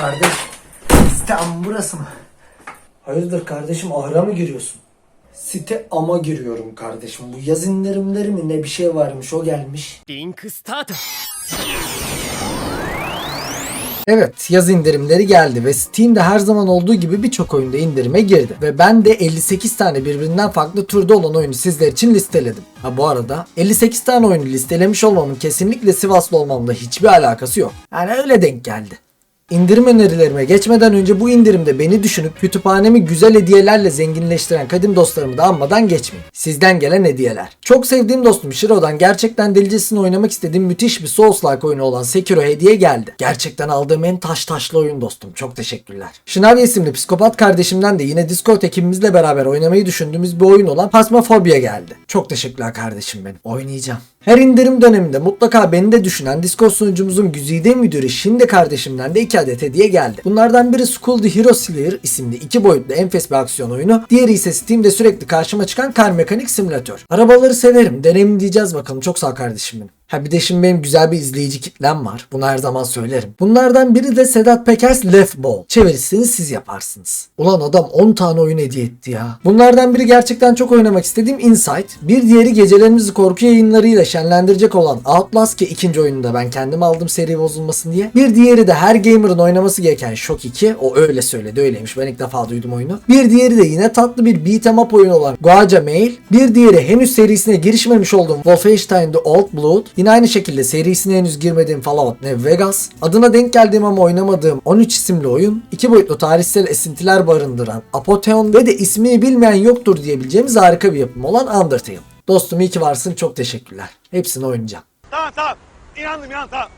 Kardeş, site sitem burası mı? Hayırdır kardeşim, ahıra mı giriyorsun? Site ama giriyorum kardeşim. Bu yaz indirimleri mi ne bir şey varmış o gelmiş. Link start. Evet yaz indirimleri geldi ve Steam'de her zaman olduğu gibi birçok oyunda indirime girdi. Ve ben de 58 tane birbirinden farklı türde olan oyunu sizler için listeledim. Ha bu arada 58 tane oyunu listelemiş olmamın kesinlikle Sivaslı olmamla hiçbir alakası yok. Yani öyle denk geldi. İndirim önerilerime geçmeden önce bu indirimde beni düşünüp kütüphanemi güzel hediyelerle zenginleştiren kadim dostlarımı da anmadan geçmeyin. Sizden gelen hediyeler. Çok sevdiğim dostum Shiro'dan gerçekten delicesine oynamak istediğim müthiş bir Souls-like oyunu olan Sekiro hediye geldi. Gerçekten aldığım en taş taşlı oyun dostum. Çok teşekkürler. Şınavi isimli psikopat kardeşimden de yine Discord ekibimizle beraber oynamayı düşündüğümüz bir oyun olan Phasmophobia geldi. Çok teşekkürler kardeşim benim. Oynayacağım. Her indirim döneminde mutlaka beni de düşünen Discord sunucumuzun güzide müdürü şimdi kardeşimden de iki adet hediye geldi. Bunlardan biri School the Hero Slayer isimli iki boyutlu enfes bir aksiyon oyunu. Diğeri ise Steam'de sürekli karşıma çıkan kar mekanik simülatör. Arabaları severim. Deneyimleyeceğiz bakalım. Çok sağ kardeşim benim. Ha bir de şimdi benim güzel bir izleyici kitlem var. Bunu her zaman söylerim. Bunlardan biri de Sedat Peker's Left Ball. Çevirisini siz yaparsınız. Ulan adam 10 tane oyun hediye etti ya. Bunlardan biri gerçekten çok oynamak istediğim Insight. Bir diğeri gecelerimizi korku yayınlarıyla şenlendirecek olan Outlast ki ikinci oyunu da ben kendim aldım seri bozulmasın diye. Bir diğeri de her gamer'ın oynaması gereken Shock 2. O öyle söyledi öyleymiş. Ben ilk defa duydum oyunu. Bir diğeri de yine tatlı bir beat'em up oyunu olan Guaja Mail. Bir diğeri henüz serisine girişmemiş olduğum Wolfenstein The Old Blood. Yine aynı şekilde serisine henüz girmediğim Fallout New Vegas. Adına denk geldiğim ama oynamadığım 13 isimli oyun. iki boyutlu tarihsel esintiler barındıran Apotheon ve de ismini bilmeyen yoktur diyebileceğimiz harika bir yapım olan Undertale. Dostum iyi ki varsın çok teşekkürler. Hepsini oynayacağım. Tamam tamam. İnandım inandım tamam.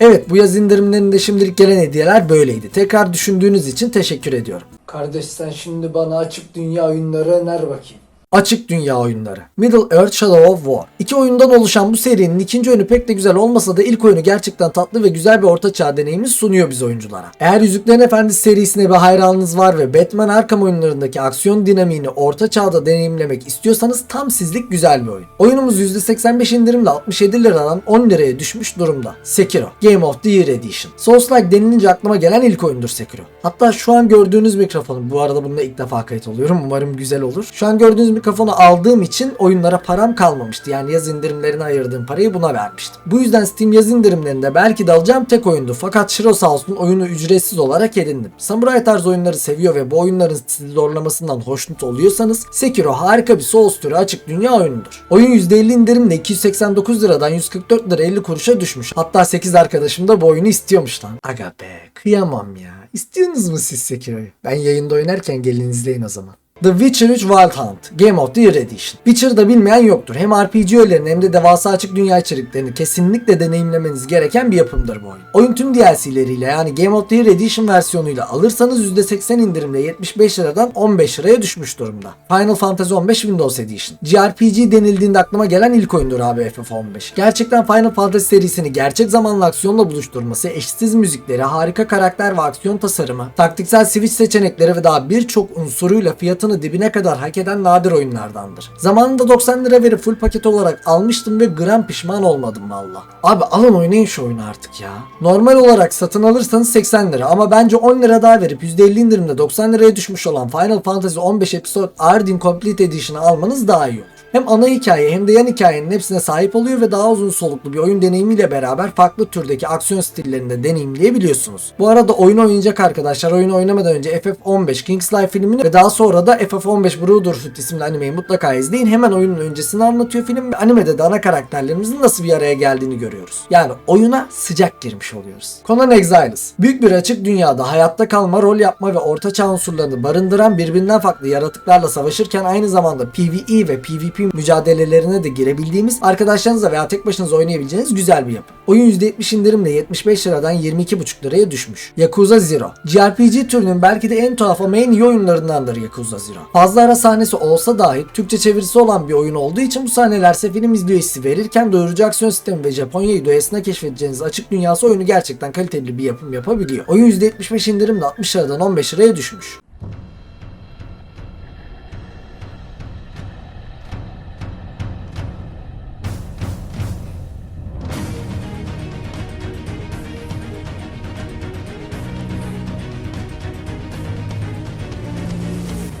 Evet bu yaz indirimlerinde şimdilik gelen hediyeler böyleydi. Tekrar düşündüğünüz için teşekkür ediyorum. Kardeş sen şimdi bana açık dünya oyunları öner bakayım. Açık Dünya oyunları. Middle Earth Shadow of War. İki oyundan oluşan bu serinin ikinci oyunu pek de güzel olmasa da ilk oyunu gerçekten tatlı ve güzel bir orta çağ deneyimi sunuyor biz oyunculara. Eğer Yüzüklerin Efendisi serisine bir hayranınız var ve Batman Arkham oyunlarındaki aksiyon dinamiğini orta çağda deneyimlemek istiyorsanız tam sizlik güzel bir oyun. Oyunumuz %85 indirimle 67 liradan 10 liraya düşmüş durumda. Sekiro. Game of the Year Edition. Souls-like denilince aklıma gelen ilk oyundur Sekiro. Hatta şu an gördüğünüz mikrofonu, bu arada bunda ilk defa kayıt oluyorum. Umarım güzel olur. Şu an gördüğünüz mikrofonu aldığım için oyunlara param kalmamıştı. Yani yaz indirimlerine ayırdığım parayı buna vermiştim. Bu yüzden Steam yaz indirimlerinde belki de alacağım tek oyundu. Fakat Shiro sağ olsun oyunu ücretsiz olarak edindim. Samurai tarzı oyunları seviyor ve bu oyunların sizi zorlamasından hoşnut oluyorsanız Sekiro harika bir Souls türü açık dünya oyunudur. Oyun %50 indirimle 289 liradan 144 lira 50 kuruşa düşmüş. Hatta 8 arkadaşım da bu oyunu istiyormuş lan. Aga be kıyamam ya. İstiyorsunuz mu siz Sekiro'yu? Ben yayında oynarken gelin izleyin o zaman. The Witcher 3 Wild Hunt Game of the Year Edition. Witcher'da bilmeyen yoktur. Hem RPG öğelerini hem de devasa açık dünya içeriklerini kesinlikle deneyimlemeniz gereken bir yapımdır bu oyun. Oyun tüm DLC'leriyle yani Game of the Year Edition versiyonuyla alırsanız %80 indirimle 75 liradan 15 liraya düşmüş durumda. Final Fantasy 15 Windows Edition. JRPG denildiğinde aklıma gelen ilk oyundur abi FF15. Gerçekten Final Fantasy serisini gerçek zamanlı aksiyonla buluşturması, eşsiz müzikleri, harika karakter ve aksiyon tasarımı, taktiksel switch seçenekleri ve daha birçok unsuruyla fiyatını dibine kadar hak eden nadir oyunlardandır. Zamanında 90 lira verip full paket olarak almıştım ve gram pişman olmadım valla. Abi alın oynayın şu oyunu artık ya. Normal olarak satın alırsanız 80 lira ama bence 10 lira daha verip %50 indirimde 90 liraya düşmüş olan Final Fantasy 15 Episode Ardin Complete Edition'ı almanız daha iyi. Hem ana hikaye hem de yan hikayenin hepsine sahip oluyor ve daha uzun soluklu bir oyun deneyimiyle beraber farklı türdeki aksiyon stillerini de deneyimleyebiliyorsunuz. Bu arada oyun oynayacak arkadaşlar oyunu oynamadan önce FF15 King's Life filmini ve daha sonra da FF15 Brotherhood isimli animeyi mutlaka izleyin. Hemen oyunun öncesini anlatıyor film ve animede de ana karakterlerimizin nasıl bir araya geldiğini görüyoruz. Yani oyuna sıcak girmiş oluyoruz. Conan Exiles. Büyük bir açık dünyada hayatta kalma, rol yapma ve ortaçağ unsurlarını barındıran birbirinden farklı yaratıklarla savaşırken aynı zamanda PvE ve PvP mücadelelerine de girebildiğimiz arkadaşlarınızla veya tek başınıza oynayabileceğiniz güzel bir yapı. Oyun %70 indirimle 75 liradan 22,5 liraya düşmüş. Yakuza Zero. JRPG türünün belki de en tuhaf ama oyunlarındandır Yakuza Zero. Fazla ara sahnesi olsa dahi Türkçe çevirisi olan bir oyun olduğu için bu sahnelerse film izliyor hissi verirken doyurucu aksiyon sistemi ve Japonya'yı doyasına keşfedeceğiniz açık dünyası oyunu gerçekten kaliteli bir yapım yapabiliyor. Oyun %75 indirimle 60 liradan 15 liraya düşmüş.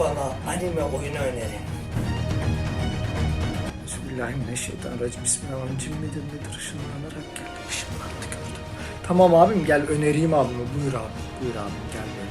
Bana anime oyunu önerin. Bismillahirrahmanirrahim. Bismillahirrahmanirrahim. Cin midir nedir ışınlanarak geldi. Işınlandı gördüm. Tamam abim gel önereyim abime. Buyur abi. Buyur abim gel.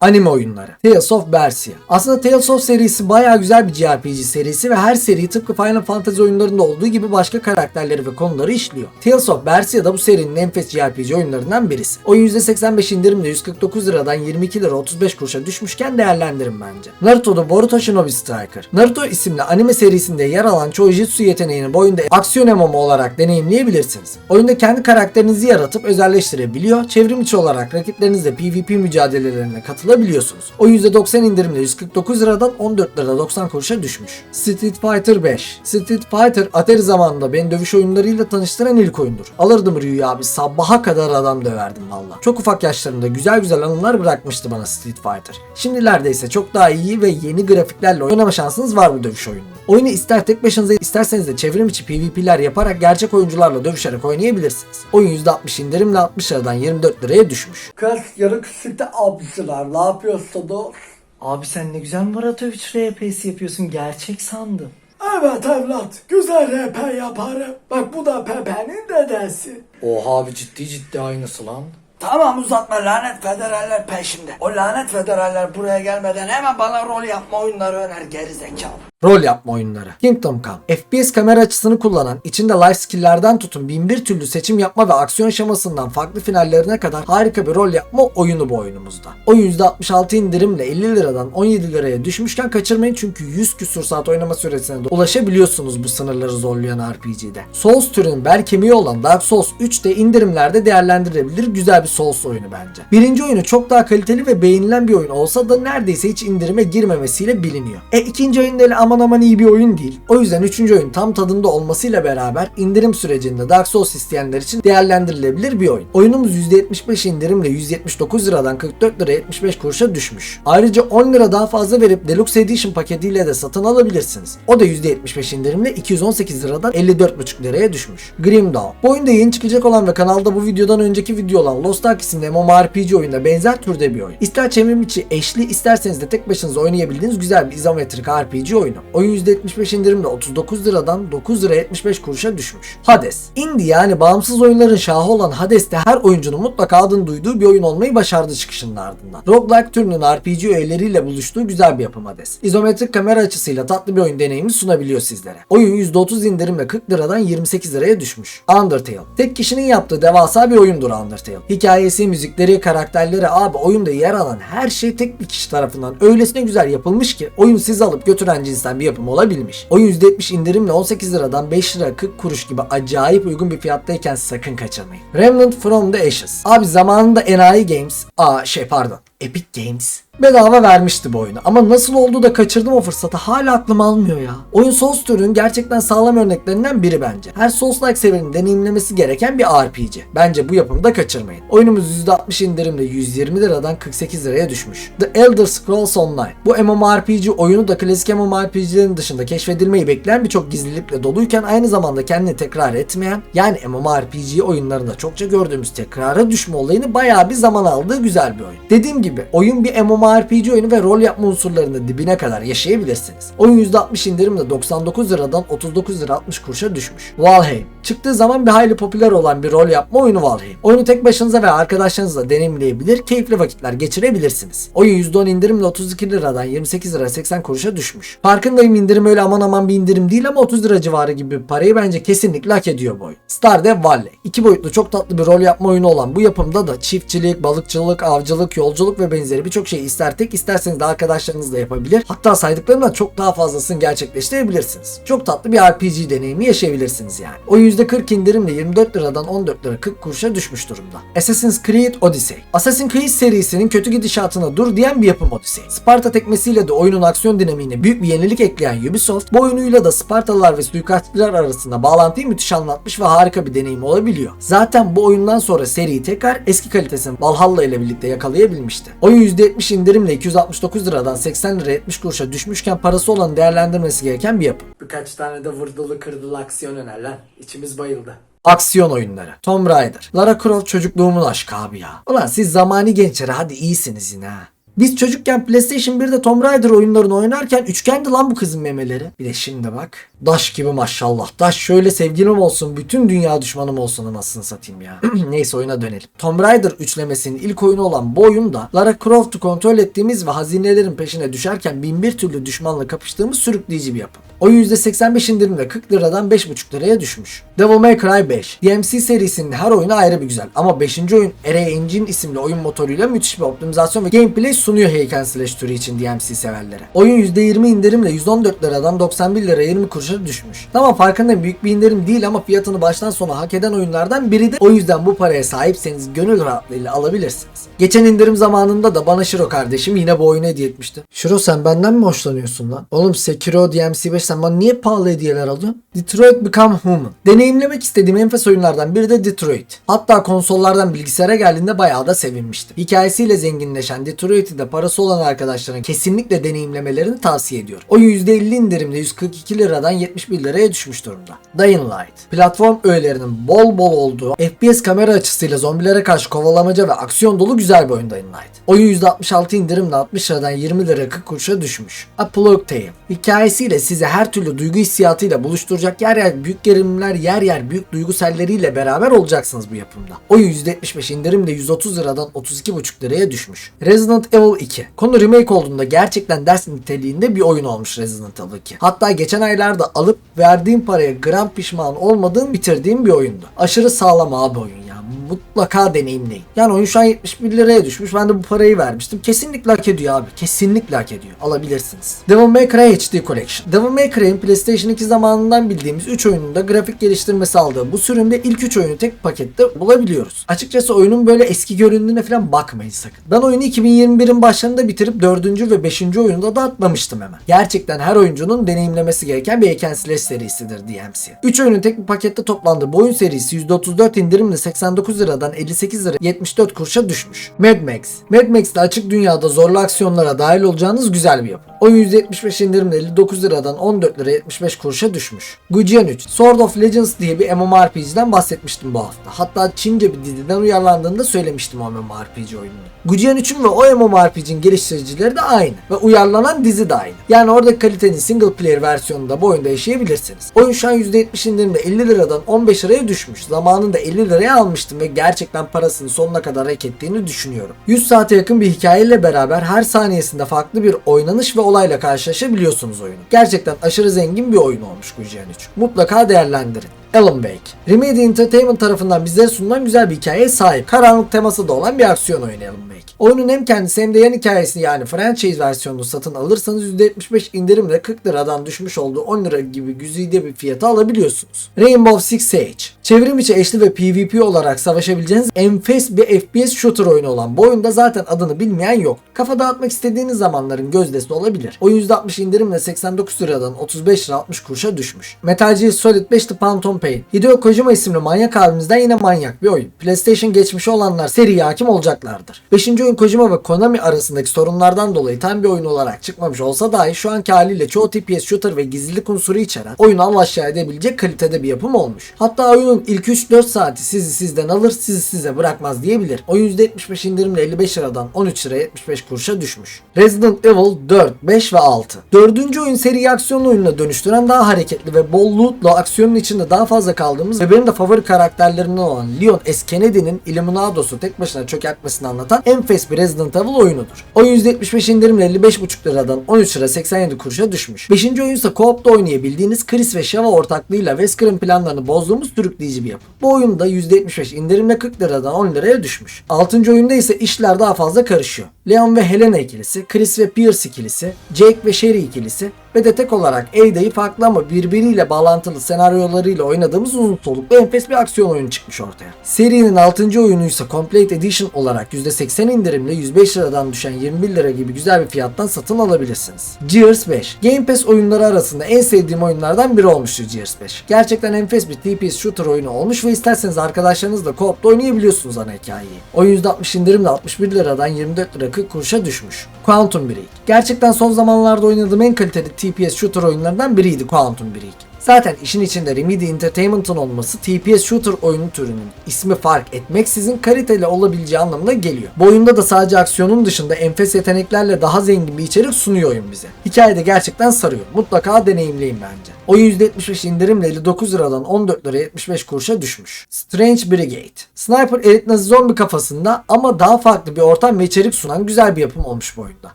Anime oyunları. Tales of Berseria. Aslında Tales of serisi bayağı güzel bir JRPG serisi ve her seri tıpkı Final Fantasy oyunlarında olduğu gibi başka karakterleri ve konuları işliyor. Tales of Berseria da bu serinin enfes JRPG oyunlarından birisi. Oyun %85 indirimle 149 liradan 22 lira 35 kuruşa düşmüşken değerlendirin bence. Naruto'da Boruto Shinobi Striker. Naruto isimli anime serisinde yer alan Choujutsu yeteneğini bu oyunda aksiyon MMO olarak deneyimleyebilirsiniz. Oyunda kendi karakterinizi yaratıp özelleştirebiliyor, çevrim içi olarak rakiplerinizle PvP mücadelelerine katılabiliyorsunuz. O %90 indirimle 149 liradan 14 lira 90 kuruşa düşmüş. Street Fighter 5 Street Fighter Atari zamanında beni dövüş oyunlarıyla tanıştıran ilk oyundur. Alırdım Ryu'yu abi sabaha kadar adam döverdim valla. Çok ufak yaşlarımda güzel güzel anılar bırakmıştı bana Street Fighter. Şimdilerde ise çok daha iyi ve yeni grafiklerle oynama şansınız var bu dövüş oyununu. Oyunu ister tek başınıza isterseniz de çevrim içi PvP'ler yaparak gerçek oyuncularla dövüşerek oynayabilirsiniz. Oyun %60 indirimle 60 liradan 24 liraya düşmüş. Kız yarık site abisiler ne yapıyorsunuz? Abi sen ne güzel Murat Övüç RPS yapıyorsun gerçek sandım. Evet evlat güzel RP yaparım. Bak bu da Pepe'nin dedesi. Oha abi ciddi ciddi aynısı lan. Tamam uzatma lanet federaller peşimde. O lanet federaller buraya gelmeden hemen bana rol yapma oyunları öner gerizekalı. Rol yapma oyunları. Kingdom Come. FPS kamera açısını kullanan, içinde life skill'lerden tutun bin bir türlü seçim yapma ve aksiyon şemasından farklı finallerine kadar harika bir rol yapma oyunu bu oyunumuzda. Oyun %66 indirimle 50 liradan 17 liraya düşmüşken kaçırmayın çünkü 100 küsur saat oynama süresine de ulaşabiliyorsunuz bu sınırları zorlayan RPG'de. Souls türünün bel kemiği olan Dark Souls 3 de indirimlerde değerlendirilebilir güzel bir Souls oyunu bence. Birinci oyunu çok daha kaliteli ve beğenilen bir oyun olsa da neredeyse hiç indirime girmemesiyle biliniyor. E ikinci oyun da öyle aman aman iyi bir oyun değil. O yüzden üçüncü oyun tam tadında olmasıyla beraber indirim sürecinde Dark Souls isteyenler için değerlendirilebilir bir oyun. Oyunumuz %75 indirimle 179 liradan 44 lira 75 kuruşa düşmüş. Ayrıca 10 lira daha fazla verip Deluxe Edition paketiyle de satın alabilirsiniz. O da %75 indirimle 218 liradan 54,5 liraya düşmüş. Grim Dawn. Bu oyunda yeni çıkacak olan ve kanalda bu videodan önceki video olan Lost Ark isimli MMORPG oyunda benzer türde bir oyun. İster çevrim içi eşli isterseniz de tek başınıza oynayabildiğiniz güzel bir izometrik RPG oyunu. Oyun %75 indirimle 39 liradan 9 lira 75 kuruşa düşmüş. Hades. Indie yani bağımsız oyunların şahı olan Hades'te her oyuncunun mutlaka adını duyduğu bir oyun olmayı başardı çıkışının ardından. Roguelike türünün RPG öğeleriyle buluştuğu güzel bir yapım Hades. İzometrik kamera açısıyla tatlı bir oyun deneyimi sunabiliyor sizlere. Oyun %30 indirimle 40 liradan 28 liraya düşmüş. Undertale. Tek kişinin yaptığı devasa bir oyundur Undertale. Hikayesi, müzikleri, karakterleri abi oyunda yer alan her şey tek bir kişi tarafından öylesine güzel yapılmış ki oyun sizi alıp götüren cinsten bir yapım olabilmiş. Oyun %70 indirimle 18 liradan 5 lira 40 kuruş gibi acayip uygun bir fiyattayken sakın kaçırmayın. Remnant from the Ashes. Abi zamanında Enayi Games, aa şey pardon, Epic Games bedava vermişti bu oyunu. Ama nasıl oldu da kaçırdım o fırsatı hala aklım almıyor ya. Oyun Souls türünün gerçekten sağlam örneklerinden biri bence. Her Souls-like severin deneyimlemesi gereken bir RPG. Bence bu yapımı da kaçırmayın. Oyunumuz %60 indirimle 120 liradan 48 liraya düşmüş. The Elder Scrolls Online. Bu MMORPG oyunu da klasik MMORPG'lerin dışında keşfedilmeyi bekleyen birçok gizlilikle doluyken aynı zamanda kendini tekrar etmeyen yani MMORPG oyunlarında çokça gördüğümüz tekrara düşme olayını bayağı bir zaman aldığı güzel bir oyun. Dediğim gibi oyun bir MMORPG oyunu ve rol yapma unsurlarını dibine kadar yaşayabilirsiniz. Oyun %60 indirimle 99 liradan 39 lira 60 kuruşa düşmüş. Valheim. Çıktığı zaman bir hayli popüler olan bir rol yapma oyunu Valheim. Oyunu tek başınıza ve arkadaşlarınızla deneyimleyebilir, keyifli vakitler geçirebilirsiniz. Oyun %10 indirimle 32 liradan 28 lira 80 kuruşa düşmüş. Farkındayım indirim öyle aman aman bir indirim değil ama 30 lira civarı gibi parayı bence kesinlikle hak ediyor bu oyun. Stardew Valley. İki boyutlu çok tatlı bir rol yapma oyunu olan bu yapımda da çiftçilik, balıkçılık, avcılık, yolculuk ve benzeri birçok şeyi ister tek isterseniz de arkadaşlarınızla yapabilir. Hatta saydıklarımdan çok daha fazlasını gerçekleştirebilirsiniz. Çok tatlı bir RPG deneyimi yaşayabilirsiniz yani. Oyun %40 indirimle 24 liradan 14 lira 40 kuruşa düşmüş durumda. Assassin's Creed Odyssey. Assassin's Creed serisinin kötü gidişatına dur diyen bir yapım Odyssey. Sparta tekmesiyle de oyunun aksiyon dinamiğine büyük bir yenilik ekleyen Ubisoft bu oyunuyla da Spartalılar ve suikastçılar arasında bağlantıyı müthiş anlatmış ve harika bir deneyim olabiliyor. Zaten bu oyundan sonra seriyi tekrar eski kalitesini Valhalla ile birlikte yakalayabilmişti. Oyun %70 indirimle 269 liradan 80 lira 70 kuruşa düşmüşken parası olan değerlendirmesi gereken bir yapım. Birkaç tane de vurdulu kırdılı aksiyon öner lan. İçimiz bayıldı. Aksiyon oyunları. Tomb Raider. Lara Croft çocukluğumun aşkı abi ya. Ulan siz zamani gençleri hadi iyisiniz yine ha. Biz çocukken PlayStation 1'de Tomb Raider oyunlarını oynarken üçgendi lan bu kızın memeleri. Bir de şimdi bak. Daş gibi maşallah. Daş şöyle sevgilim olsun. Bütün dünya düşmanım olsun anasını satayım ya. Neyse oyuna dönelim. Tomb Raider üçlemesinin ilk oyunu olan bu oyunda Lara Croft'u kontrol ettiğimiz ve hazinelerin peşine düşerken bin bir türlü düşmanla kapıştığımız sürükleyici bir yapım. Oyun %85 indirimle 40 liradan 5,5 liraya düşmüş. Devil May Cry 5. DMC serisinin her oyunu ayrı bir güzel ama 5. oyun Era Engine isimli oyun motoruyla müthiş bir optimizasyon ve gameplay sunuyor Hack and Slash türü için DMC severlere. Oyun %20 indirimle 114 liradan 91 lira 20 kuruşa düşmüş. Tamam farkındayım büyük bir indirim değil ama fiyatını baştan sona hak eden oyunlardan biridir. O yüzden bu paraya sahipseniz gönül rahatlığıyla alabilirsiniz. Geçen indirim zamanında da bana Shiro kardeşim yine bu oyunu hediye etmişti. Shiro sen benden mi hoşlanıyorsun lan? Oğlum Sekiro, DMC5 sen bana niye pahalı hediyeler alıyorsun? Detroit Become Human. Deneyimlemek istediğim enfes oyunlardan biri de Detroit. Hatta konsollardan bilgisayara geldiğinde bayağı da sevinmiştim. Hikayesiyle zenginleşen Detroit'i de parası olan arkadaşların kesinlikle deneyimlemelerini tavsiye ediyorum. Oyun %50 indirimde 142 liradan 71 liraya düşmüş durumda. Dying Light. Platform öğelerinin bol bol olduğu, FPS kamera açısıyla zombilere karşı kovalamaca ve aksiyon dolu güzel bir oyun Dying Light. Oyun %66 indirimle 60 liradan 20 lira 40 kuruşa düşmüş. A Plague Tale. Hikayesiyle size her türlü duygu hissiyatıyla buluşturacak yer yer büyük gerilimler yer yer büyük duyguselleriyle beraber olacaksınız bu yapımda. Oyun %75 indirimle 130 liradan 32,5 liraya düşmüş. Resident Evil 2. Konu remake olduğunda gerçekten ders niteliğinde bir oyun olmuş Resident Evil 2. Hatta geçen aylarda alıp verdiğim paraya gram pişman olmadığım bitirdiğim bir oyundu. Aşırı sağlam abi oyun. Mutlaka deneyimleyin. Yani oyun şu an 71 liraya düşmüş. Ben de bu parayı vermiştim. Kesinlikle hak ediyor abi. Kesinlikle hak ediyor. Alabilirsiniz. Devil May Cry HD Collection. Devil May Cry'in PlayStation 2 zamanından bildiğimiz 3 oyununda grafik geliştirmesi aldığı bu sürümde ilk 3 oyunu tek pakette bulabiliyoruz. Açıkçası oyunun böyle eski göründüğüne falan bakmayın sakın. Ben oyunu 2021'in başlarında bitirip 4. ve 5. oyunda da atlamıştım hemen. Gerçekten her oyuncunun deneyimlemesi gereken bir Hack Slash serisidir DMC. 3 oyunun tek bir pakette toplandığı bu oyun serisi %34 indirimle 89 liradan 58 lira 74 kuruşa düşmüş. Mad Max. Mad Max'te açık dünyada zorlu aksiyonlara dahil olacağınız güzel bir yapım. Oyun %75 indirimle 59 liradan 14 lira 75 kuruşa düşmüş. Gujian 3. Sword of Legends diye bir MMORPG'den bahsetmiştim bu hafta. Hatta Çince bir diziden uyarlandığında söylemiştim o MMORPG oyununu. Gujian 3'ün ve o MMORPG'nin geliştiricileri de aynı. Ve uyarlanan dizi de aynı. Yani oradaki kalitenin single player versiyonunda bu oyunda yaşayabilirsiniz. Oyun şu an %70 indirimde 50 liradan 15 liraya düşmüş. Zamanında 50 liraya almıştım ve gerçekten parasını sonuna kadar hak ettiğini düşünüyorum. 100 saate yakın bir hikayeyle beraber her saniyesinde farklı bir oynanış ve olayla karşılaşabiliyorsunuz oyunu. Gerçekten aşırı zengin bir oyun olmuş Guardian 3. Mutlaka değerlendirin. Alan Wake. Remedy Entertainment tarafından bizlere sunulan güzel bir hikayeye sahip. Karanlık teması da olan bir aksiyon oyunu Alan Wake. Oyunun hem kendisi hem de yan hikayesi yani franchise versiyonunu satın alırsanız %75 indirimle 40 liradan düşmüş olduğu 10 lira gibi güzide bir fiyata alabiliyorsunuz. Rainbow Six Siege. Çevrim içi eşli ve PvP olarak savaşabileceğiniz enfes bir FPS shooter oyunu olan bu oyunda zaten adını bilmeyen yok. Kafa dağıtmak istediğiniz zamanların gözdesi olabilir. Oyun %60 indirimle 89 liradan 35 lira 60 kuruşa düşmüş. Metal Gear Solid 5 The Phantom Pain. Hideo Kojima isimli manyak abimizden yine manyak bir oyun. PlayStation geçmişi olanlar seriye hakim olacaklardır. 5. oyun Kojima ve Konami arasındaki sorunlardan dolayı tam bir oyun olarak çıkmamış olsa dahi şu anki haliyle çoğu TPS shooter ve gizlilik unsuru içeren oyunu al aşağı edebilecek kalitede bir yapım olmuş. Hatta oyunun ilk 3-4 saati sizi sizden alır sizi size bırakmaz diyebilir. Oyun %75 indirimle 55 liradan 13 lira 75 kuruşa düşmüş. Resident Evil 4, 5 ve 6. Dördüncü oyun seri aksiyon oyununa dönüştüren daha hareketli ve bol lootla aksiyonun içinde daha fazla kaldığımız ve benim de favori karakterlerimden olan Leon S. Kennedy'nin Illuminados'u tek başına çökertmesini anlatan enfes bir Resident Evil oyunudur. Oyun %75 indirimle 55,5 liradan 13 lira 87 kuruşa düşmüş. 5. oyun ise co-op'ta oynayabildiğiniz Chris ve Shava ortaklığıyla Wesker'ın planlarını bozduğumuz sürükleyici bir yapı. Bu oyunda %75 indirimle 40 liradan 10 liraya düşmüş. 6. oyunda ise işler daha fazla karışıyor. Leon ve Helena ikilisi, Chris ve Pierce ikilisi, Jake ve Sherry ikilisi ve de tek olarak A'da'yı farklı ama birbiriyle bağlantılı senaryolarıyla oynadığımız uzun soluklu enfes bir aksiyon oyunu çıkmış ortaya. Serinin 6. oyunu ise Complete Edition olarak %80 indirimle 105 liradan düşen 21 lira gibi güzel bir fiyattan satın alabilirsiniz. Gears 5 Game Pass oyunları arasında en sevdiğim oyunlardan biri olmuştu Gears 5. Gerçekten enfes bir TPS shooter oyunu olmuş ve isterseniz arkadaşlarınızla co-op'ta oynayabiliyorsunuz ana hikayeyi. Oyun %60 indirimle 61 liradan 24 lira 40 kuruşa düşmüş. Quantum Break Gerçekten son zamanlarda oynadığım en kaliteli TPS shooter oyunlarından biriydi Quantum Break. Zaten işin içinde Remedy Entertainment'ın olması TPS shooter oyunu türünün ismi fark etmeksizin kaliteli olabileceği anlamına geliyor. Bu oyunda da sadece aksiyonun dışında enfes yeteneklerle daha zengin bir içerik sunuyor oyun bize. Hikayede gerçekten sarıyor. Mutlaka deneyimleyin bence. Oyun %75 indirimle 59 liradan 14 liraya 75 kuruşa düşmüş. Strange Brigade. Sniper elit nazi zombi kafasında ama daha farklı bir ortam ve içerik sunan güzel bir yapım olmuş bu oyunda.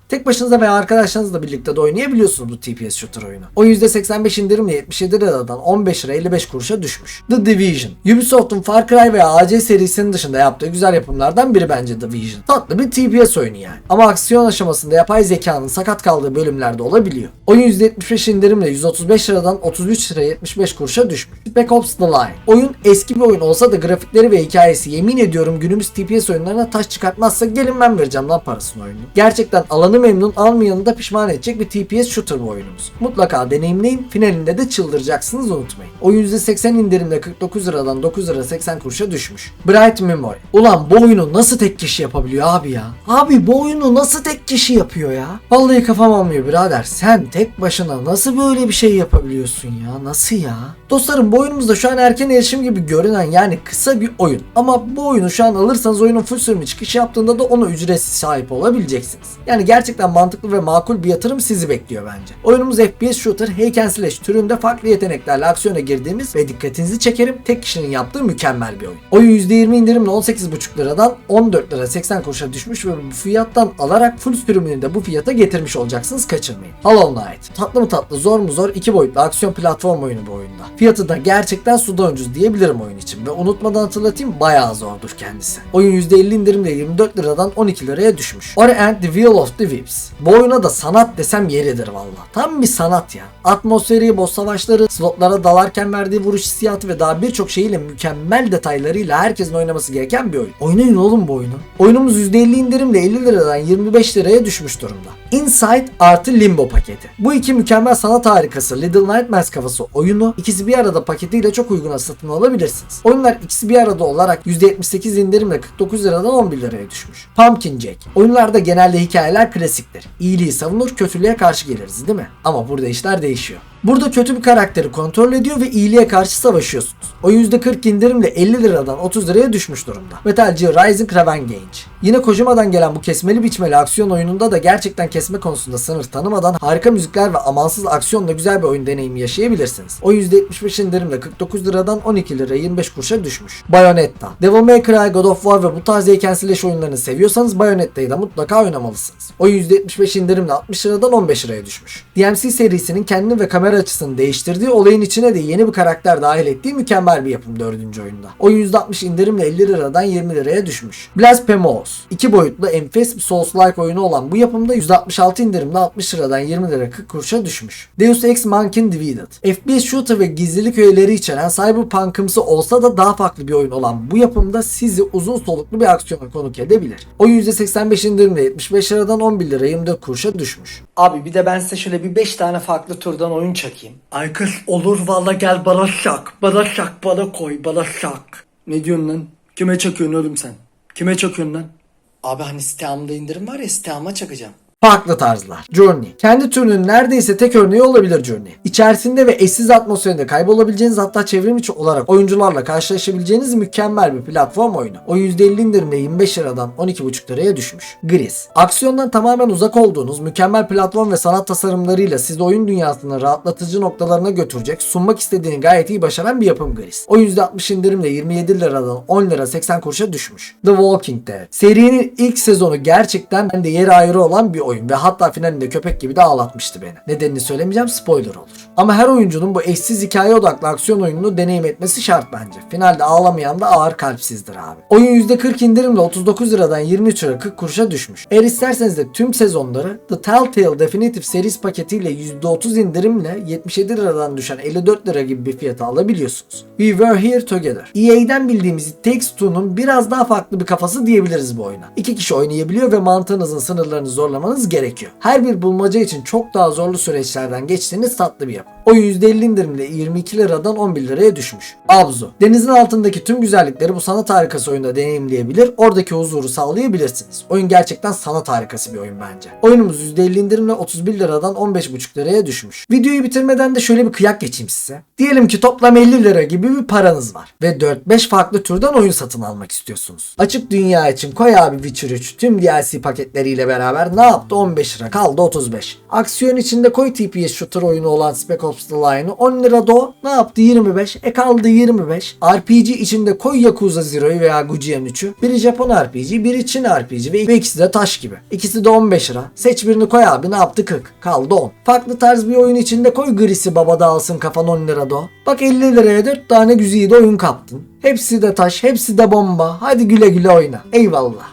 Tek başınıza veya arkadaşlarınızla birlikte de oynayabiliyorsunuz bu TPS shooter oyunu. Oyun %85 indirimle 77 liradan 15 lira 55 kuruşa düşmüş. The Division. Ubisoft'un Far Cry veya AC serisinin dışında yaptığı güzel yapımlardan biri bence The Division. Tatlı bir TPS oyunu yani. Ama aksiyon aşamasında yapay zekanın sakat kaldığı bölümlerde olabiliyor. Oyun %75 indirimle 135 liradan 33 liraya 75 kuruşa düşmüş. Spec Ops The Line. Oyun eski bir oyun olsa da grafikleri ve hikayesi yemin ediyorum günümüz TPS oyunlarına taş çıkartmazsa gelin ben vereceğim lan parasını oyunu. Gerçekten alanı memnun almayanı da pişman edecek bir TPS shooter bu oyunumuz. Mutlaka deneyimleyin finalinde de çıldıracaksınız unutmayın. Oyun %80 indirimle 49 liradan 9 lira 80 kuruşa düşmüş. Bright Memory. Ulan bu oyunu nasıl tek kişi yapabiliyor abi ya? Abi bu oyunu nasıl tek kişi yapıyor ya? Vallahi kafam almıyor birader. Sen tek başına nasıl böyle bir şey yapabiliyorsun ya? Nasıl ya? Dostlarım bu oyunumuzda şu an erken erişim gibi görünen yani kısa bir oyun. Ama bu oyunu şu an alırsanız oyunun full sürümü çıkış yaptığında da ona ücretsiz sahip olabileceksiniz. Yani gerçekten mantıklı ve makul bir yatırım sizi bekliyor bence. Oyunumuz FPS shooter, hack slash türünde farklı yeteneklerle aksiyona girdiğimiz ve dikkatinizi çekerim tek kişinin yaptığı mükemmel bir oyun. Oyun %20 indirimle 18,5 liradan 14 lira 80 kuruşa düşmüş ve bu fiyattan alarak full sürümünü de bu fiyata getirmiş olacaksınız kaçırmayın. Hollow Knight. Tatlı mı tatlı zor mu zor iki boyutlu aksiyon platform oyunu bu oyunda. Fiyatı da gerçekten suda ucuz diyebilirim oyun için ve unutmadan hatırlatayım bayağı zordur kendisi. Oyun %50 indirimle 24 liradan 12 liraya düşmüş. Ori and the Wheel of the Whips. Bu oyuna da sanat desem yeridir valla. Tam bir sanat ya. Atmosferi, boss savaşları, slotlara dalarken verdiği vuruş hissiyatı ve daha birçok şeyiyle mükemmel detaylarıyla herkesin oynaması gereken bir oyun. Oynayın oğlum bu oyunu. Oyunumuz %50 indirimle 50 liradan 25 liraya düşmüş durumda. Inside artı Limbo paketi. Bu iki mükemmel sanat harikası Little Nightmares kafası oyunu ikisi bir arada paketiyle çok uyguna satın alabilirsiniz. Oyunlar ikisi bir arada olarak %78 indirimle 49 liradan 11 liraya düşmüş. Pumpkin Jack. Oyunlarda genelde hikayeler klasiktir. İyiliği savunur, kötülüğe karşı geliriz değil mi? Ama burada işler değişiyor. Burada kötü bir karakteri kontrol ediyor ve iyiliğe karşı savaşıyorsunuz. O %40 indirimle 50 liradan 30 liraya düşmüş durumda. Metal Gear Rising Revenge. Yine Kojima'dan gelen bu kesmeli biçmeli aksiyon oyununda da gerçekten kesme konusunda sınır tanımadan harika müzikler ve amansız aksiyonla güzel bir oyun deneyimi yaşayabilirsiniz. O %75 indirimle 49 liradan 12 liraya 25 kuruşa düşmüş. Bayonetta. Devil May Cry, God of War ve bu tarz slash oyunlarını seviyorsanız Bayonetta'yı da mutlaka oynamalısınız. O %75 indirimle 60 liradan 15 liraya düşmüş. DMC serisinin kendini ve kamera açısını değiştirdiği olayın içine de yeni bir karakter dahil ettiği mükemmel bir yapım 4. oyunda. O %60 indirimle 50 liradan 20 liraya düşmüş. Blasphemous. İki boyutlu enfes bir Souls-like oyunu olan bu yapımda %66 indirimle 60 liradan 20 lira 40 kuruşa düşmüş. Deus Ex Mankind Divided. FPS shooter ve gizlilik öğeleri içeren cyberpunkımsı olsa da daha farklı bir oyun olan bu yapımda sizi uzun soluklu bir aksiyona konuk edebilir. O %85 indirimle 75 liradan 11 lira 24 kuruşa düşmüş. Abi bir de ben size şöyle bir 5 tane farklı turdan oyun çakayım. Ay kız olur valla gel bana şak. Bana şak bana koy bana şak. Ne diyorsun lan? Kime çakıyorsun oğlum sen? Kime çakıyorsun lan? Abi hani Steam'da indirim var ya Steam'a çakacağım. Farklı tarzlar. Journey. Kendi türünün neredeyse tek örneği olabilir Journey. İçerisinde ve eşsiz atmosferinde kaybolabileceğiniz hatta çevrim olarak oyuncularla karşılaşabileceğiniz mükemmel bir platform oyunu. O %50 indirimle 25 liradan 12,5 liraya düşmüş. Gris. Aksiyondan tamamen uzak olduğunuz mükemmel platform ve sanat tasarımlarıyla sizi oyun dünyasının rahatlatıcı noktalarına götürecek, sunmak istediğini gayet iyi başaran bir yapım Gris. O %60 indirimle 27 liradan 10 lira 80 kuruşa düşmüş. The Walking Dead. Serinin ilk sezonu gerçekten bende yeri ayrı olan bir oyun ve hatta finalinde köpek gibi de ağlatmıştı beni. Nedenini söylemeyeceğim spoiler olur. Ama her oyuncunun bu eşsiz hikaye odaklı aksiyon oyununu deneyim etmesi şart bence. Finalde ağlamayan da ağır kalpsizdir abi. Oyun %40 indirimle 39 liradan 23 lira 40 kuruşa düşmüş. Eğer isterseniz de tüm sezonları The Telltale Definitive Series paketiyle %30 indirimle 77 liradan düşen 54 lira gibi bir fiyata alabiliyorsunuz. We Were Here Together. EA'den bildiğimiz It Takes Two'nun biraz daha farklı bir kafası diyebiliriz bu oyuna. İki kişi oynayabiliyor ve mantığınızın sınırlarını zorlamanız bulmanız gerekiyor. Her bir bulmaca için çok daha zorlu süreçlerden geçtiğiniz tatlı bir yapı. O %50 indirimle 22 liradan 11 liraya düşmüş. Abzu. Denizin altındaki tüm güzellikleri bu sanat harikası oyunda deneyimleyebilir, oradaki huzuru sağlayabilirsiniz. Oyun gerçekten sanat harikası bir oyun bence. Oyunumuz %50 indirimle 31 liradan 15,5 liraya düşmüş. Videoyu bitirmeden de şöyle bir kıyak geçeyim size. Diyelim ki toplam 50 lira gibi bir paranız var ve 4-5 farklı türden oyun satın almak istiyorsunuz. Açık dünya için koy abi Witcher 3 tüm DLC paketleriyle beraber ne yaptı 15 lira kaldı 35. Aksiyon içinde koy TPS shooter oyunu olan Spec Ops The Line'ı 10 lira da o ne yaptı 25 e kaldı 25. RPG içinde koy Yakuza Zero'yu veya Gujian 3'ü. Biri Japon RPG biri Çin RPG ve ikisi de taş gibi. İkisi de 15 lira. Seç birini koy abi ne yaptı 40 kaldı 10. Farklı tarz bir oyun içinde koy Gris'i baba da alsın kafan 10 lira da o. Bak 50 liraya 4 tane güzide oyun kaptın. Hepsi de taş, hepsi de bomba. Hadi güle güle oyna. Eyvallah.